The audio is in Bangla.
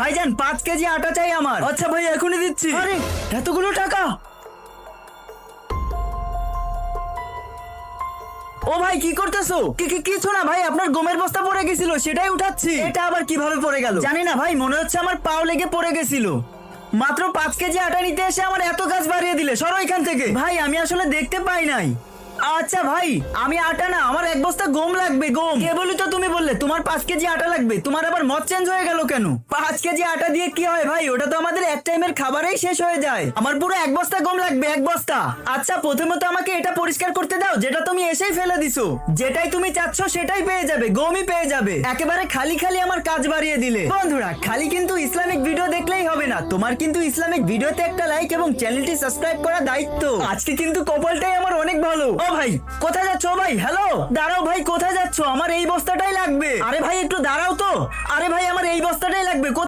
ভাইজান পাঁচ কেজি আটা চাই আমার। আচ্ছা ভাই এখনই দিচ্ছি। আরে এতগুলো টাকা? ও ভাই কি করতেছো? কি কি কিছু না ভাই আপনার গমের বস্তা পড়ে গেছিল সেটাই উঠাচ্ছি। এটা আবার কীভাবে পড়ে গেল? জানি না ভাই মনে হচ্ছে আমার পাও লেগে পড়ে গেছিল। মাত্র পাঁচ কেজি আটা নিতে এসে আমার এত কাজ বাড়িয়ে দিলে সরো এখান থেকে। ভাই আমি আসলে দেখতে পাই নাই। আচ্ছা ভাই, আমি আটা না, আমার এক বস্তা গম লাগবে, গম। কে বলি তো তুমি বললে? তোমার পাঁচ কেজি আটা লাগবে। তোমার আবার মত চেঞ্জ হয়ে গেল কেন? পাঁচ কেজি আটা দিয়ে কি হয় ভাই? ওটা তো আমাদের এক টাইমের খাবারেই শেষ হয়ে যায়। আমার পুরো এক বস্তা গম লাগবে, এক বস্তা। আচ্ছা প্রথমত আমাকে এটা পরিষ্কার করতে দাও, যেটা তুমি এসেই ফেলে দিছো। যেটাই তুমি চাচ্ছ, সেটাই পেয়ে যাবে, গমই পেয়ে যাবে। একেবারে খালি খালি আমার কাজ বাড়িয়ে দিলে। বন্ধুরা, খালি কিন্তু ইসলামিক ভিডিও দেখলেই হবে না। তোমার কিন্তু ইসলামিক ভিডিওতে একটা লাইক এবং চ্যানেলটি সাবস্ক্রাইব করা দায়িত্ব। আজকে কিন্তু কপালটাই আমার অনেক ভালো। ভাই, কোথায় যাচ্ছ ভাই? হ্যালো দাঁড়াও ভাই, কোথায় যাচ্ছ? আমার এই বস্তাটাই লাগবে। আরে ভাই, একটু দাঁড়াও তো। আরে ভাই, আমার এই বস্তাটাই লাগবে।